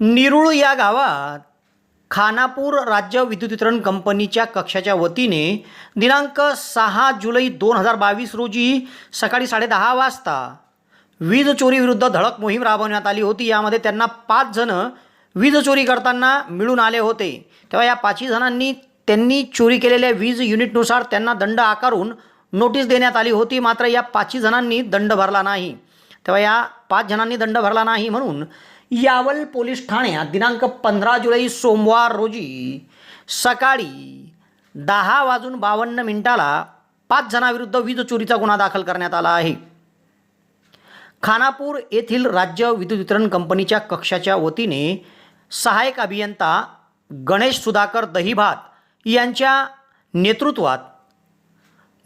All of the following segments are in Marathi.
निरुळ या गावात खानापूर राज्य विद्युत वितरण कंपनीच्या कक्षाच्या वतीने दिनांक सहा जुलै दोन हजार बावीस रोजी सकाळी साडेदहा वाजता वीज चोरीविरुद्ध धडक मोहीम राबवण्यात आली होती. यामध्ये त्यांना पाच जणं वीज चोरी करताना मिळून आले होते. तेव्हा या पाचही जणांनी त्यांनी चोरी केलेल्या वीज युनिटनुसार त्यांना दंड आकारून नोटीस देण्यात आली होती. मात्र या पाचही जणांनी दंड भरला नाही. तेव्हा या पाच जणांनी दंड भरला नाही म्हणून यावल पोलीस ठाण्यात दिनांक पंधरा जुलै सोमवार रोजी सकाळी दहा वाजून बावन्न मिनिटाला पाच जणांविरुद्ध वीज चोरीचा गुन्हा दाखल करण्यात आला आहे. खानापूर येथील राज्य विद्युत वितरण कंपनीच्या कक्षाच्या वतीने सहाय्यक अभियंता गणेश सुधाकर दहिभात यांच्या नेतृत्वात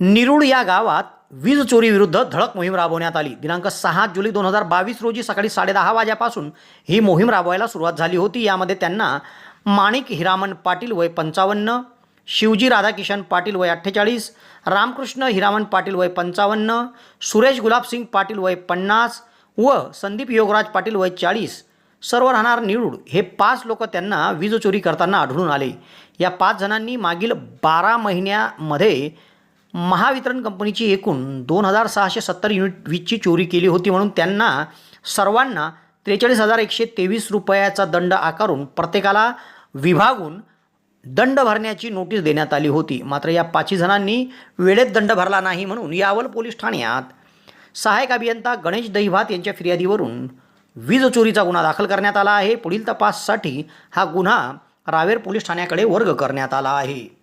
निरुळ या गावात वीज चोरीविरुद्ध धडक मोहीम राबवण्यात आली. दिनांक सहा जुलै दोन हजार बावीस रोजी सकाळी साडेदहा वाजेपासून ही मोहीम राबवायला सुरुवात झाली होती. यामध्ये त्यांना माणिक हिरामन पाटील वय पंचावन्न शिवजी राधाकिशन पाटील वय अठ्ठेचाळीस रामकृष्ण हिरामन पाटील वय पंचावन्न सुरेश गुलाबसिंग पाटील वय पन्नास व संदीप योगराज पाटील वय चाळीस सर्व राहणार निरूड हे पाच लोक त्यांना वीज चोरी करताना आढळून आले. या पाच जणांनी मागील बारा महिन्यामध्ये महावितरण कंपनीची एकूण दोन हजार सहाशे सत्तर युनिट वीजची चोरी केली होती म्हणून त्यांना सर्वांना त्रेचाळीस हजार एकशे तेवीस रुपयाचा दंड आकारून प्रत्येकाला विभागून दंड भरण्याची नोटीस देण्यात आली होती. मात्र या पाचही जणांनी वेळेत दंड भरला नाही म्हणून यावल पोलीस ठाण्यात सहाय्यक अभियंता गणेश दहिभात यांच्या फिर्यादीवरून वीज चोरीचा गुन्हा दाखल करण्यात आला आहे. पुढील तपाससाठी हा गुन्हा रावेर पोलीस ठाण्याकडे वर्ग करण्यात आला आहे.